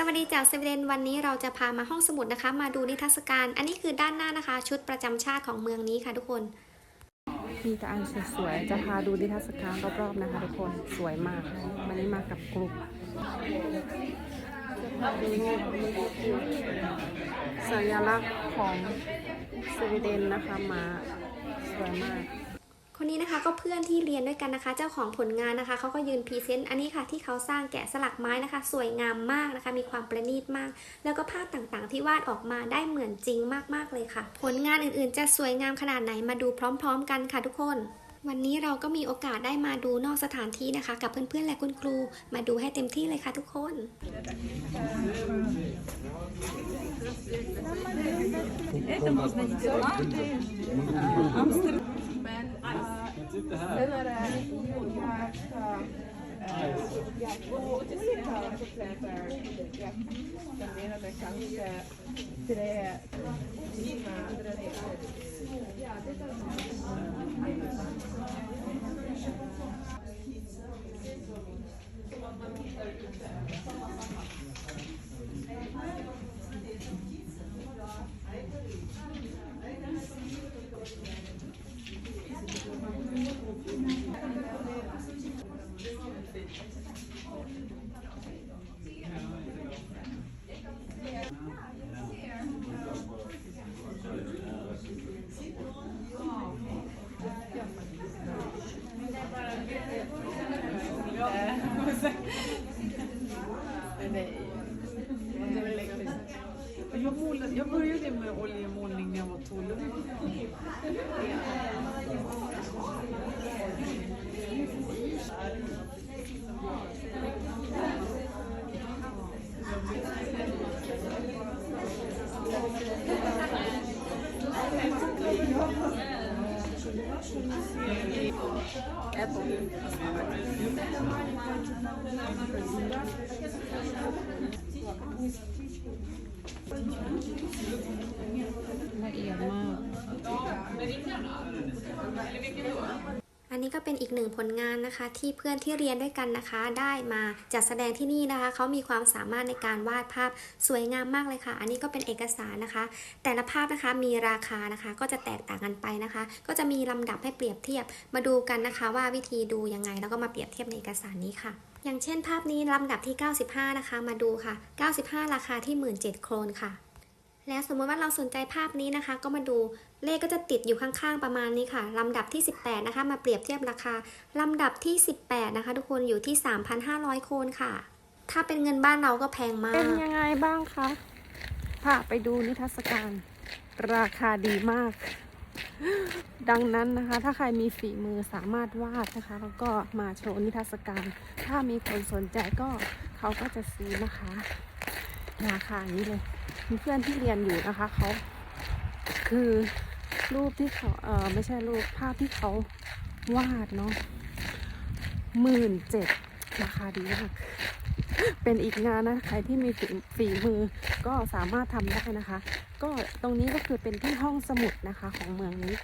สวัสดีจากสวีเดนวันนี้เราจะพามาห้องสมุดนะคะ มาดูนิทรรศการ อันนี้คือด้านหน้านะคะ ชุดประจำชาติของเมืองนี้ค่ะทุกคน มีแต่อันสวยๆจะพาดูนิทรรศการรอบๆนะคะทุกคนสวยมากวันนี้มากับกลุ่มจะพาดูสัญลักษณ์ของสวีเดนนะคะมาสวยมาก คนนี้นะคะก็เพื่อนที่เรียนด้วยกันนะคะ เจ้าของผลงานนะคะเขาก็ยืนพรีเซนต์อันนี้ค่ะที่เขาสร้างแกะสลักไม้นะคะ สวยงามมากนะคะ มีความประณีตมาก แล้วก็ภาพต่างๆ ที่วาดออกมาได้เหมือนจริงมากๆเลยค่ะ ผลงานอื่นๆ จะสวยงามขนาดไหนมาดูพร้อม ๆ กันค่ะทุกคนวันนี้เราก็มีโอกาสได้มาดูนอกสถานที่นะคะ กับเพื่อนๆและคุณครู มาดูให้เต็มที่เลยค่ะทุกคนเอ๊ะ venerare Yogyakarta och olika atleter spenderade kanske tre timmar Nej. Jag, målade, jag började med oljemålning när jag var 12 år. Thank you. อียดมาก อันนี้ก็เป็นอีกหนึ่งผลงานนะคะ ที่เพื่อนที่เรียนด้วยกันนะคะ ได้มาจัดแสดงที่นี่นะคะเขามีความสามารถในการวาดภาพสวยงามมากเลยค่ะ อันนี้ก็เป็นเอกสารนะคะ แต่ละภาพนะคะมีราคานะคะ ก็จะแตกต่างกันไปนะคะ ก็จะมีลำดับให้เปรียบเทียบมาดูกันนะคะ ว่าวิธีดูยังไงแล้วก็มาเปรียบเทียบในเอกสารนี้ค่ะอย่างเช่นภาพนี้ลำดับที่ 95 นะคะ มาดูค่ะ 95 ราคาที่ 17,000โครนค่ะ แล้วสมมติว่าเราสนใจภาพนี้นะคะ ก็มาดูเลขก็จะติดอยู่ข้างๆประมาณนี้ค่ะ ลำดับที่ 18 นะคะ มาเปรียบเทียบราคา ลำดับที่ 18 นะคะ ทุกคนอยู่ที่ 3,500 โคนค่ะ ถ้าเป็นเงินบ้านเราก็แพงมาก เป็นยังไงบ้างคะพาไปดูนิทรรศการ ราคาดีมาก ดังนั้นนะคะ ถ้าใครมีฝีมือสามารถวาดนะคะ แล้วก็มาโชว์นิทรรศการ ถ้ามีคนสนใจก็เขาก็จะซื้อนะคะ ราคานี้เลยมีเพื่อนที่เรียนอยู่นะคะเขาคือรูปที่เขาเออไม่ใช่รูปภาพที่เขาวาดเนาะหมื่นเจ็ดราคาดีมากเป็นอีกงานนะใครที่มีฝีฝีมือก็สามารถทำได้นะคะ ก็ตรงนี้ก็คือเป็นที่ห้องสมุดนะคะของเมืองนี้